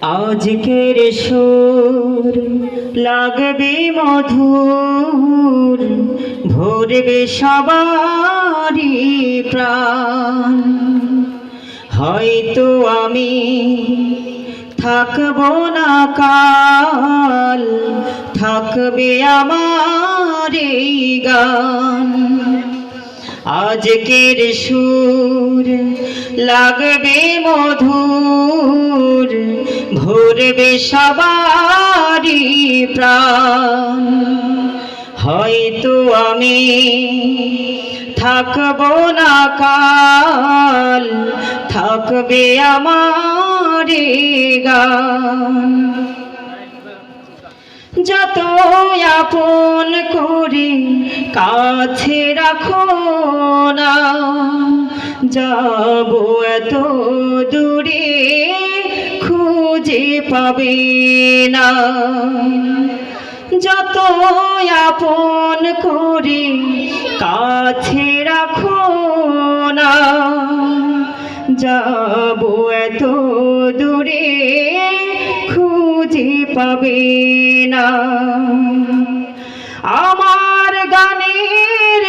আজকের সুর লাগবে মধুর, ভরবে সবারই প্রাণ। হয়তো আমি থাকব না কাল, থাকবে আমার গান। আজকের সুর লাগবে মধুর, ভরবে সবারই প্রাণ। হয়তো আমি থাকব না কাল, থাকবে আমার গান। যত আপন করে কাছে রাখো না। যাব এত দূরে, খুঁজে পাবে না। যত আপন করে কাছে রাখো না, যাব এত দূরে, খুঁজে পাবে না। আমার গানের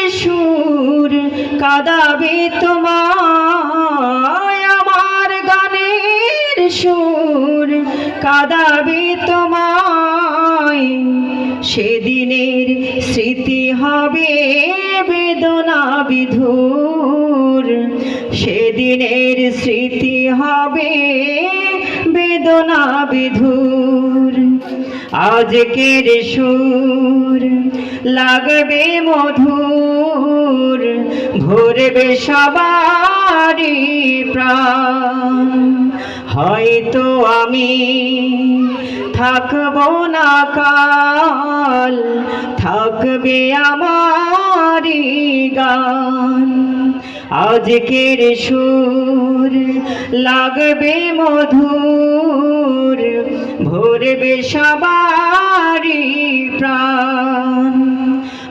সুর কাদাবে তোমায় আমার গানের সুর। কাদাবে তোমায়, সেদিনের স্মৃতি হবে বেদনা বিধুর। সেদিনের স্মৃতি হবে বেদনা বিধুর। আজকের সুর লাগবে মধুর, ভরবে সবারই প্রাণ। হয়তো আমি থাকব না কাল, থাকবে আমারই গান। আজকের সুর লাগবে মধুর ভরবে সবারই প্রাণ।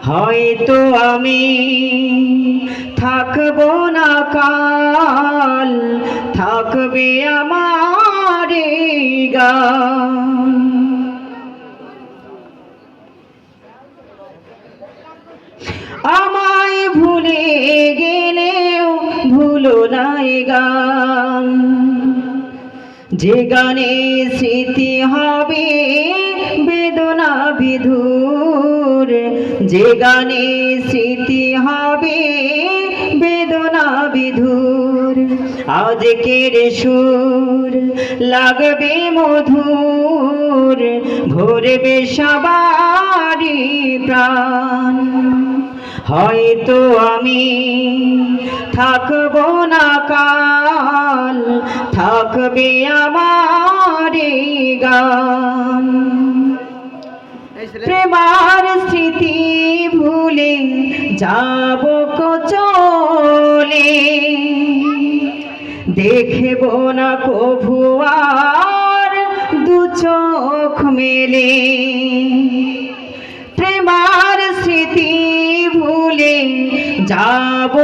হয়তো আমি থাকব না কাল, থাকবে আমার আমায় ভুলে গেলেও ভুলো নাই গান। যে গানে স্মৃতি হবে বেদনা বিধুর, যে গানে স্মৃতি হবে বেদনা বিধুর, আজকের সুর লাগবে মধুর, ভরবে সবারই প্রাণ। হয়তো আমি থাকব না কাল থাকবে আমার গান। প্রেমার স্মৃতি ভুলে যাব চলে। দেখব না কভু আর দু চোখ মেলে। প্রেমার স্মৃতি ভুলে যাব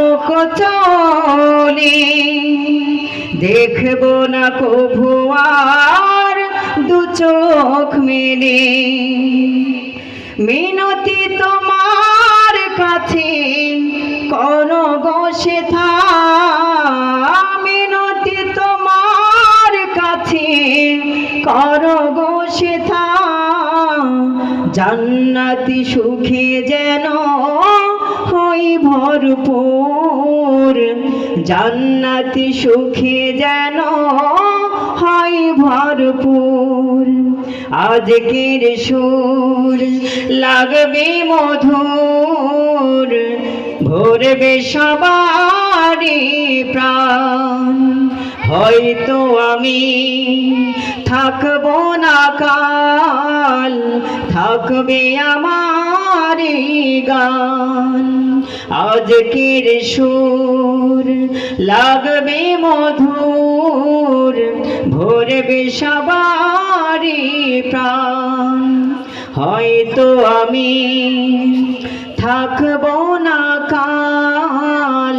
চলে। দেখব না কভু আর দু চোখ মেলে। মিনতি তোমার কাছে কোন গোসে থা মিনতি তোমার কাছে কর গোসে থা জান্নাতি সুখে যেন হই ভরপুর। জান্নাতি সুখে যেন হয় ভরপুর। আজকের সুর লাগবে মধুর, ভরবে সবারই প্রাণ। হয়তো আমি থাকব না কাল, থাকবে আমার এই গান। আজকের সুর লাগবে মধুর, ভরবে সবারই প্রাণ। হয়তো আমি থাকব না কাল,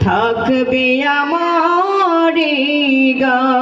থাকবে আমার গান।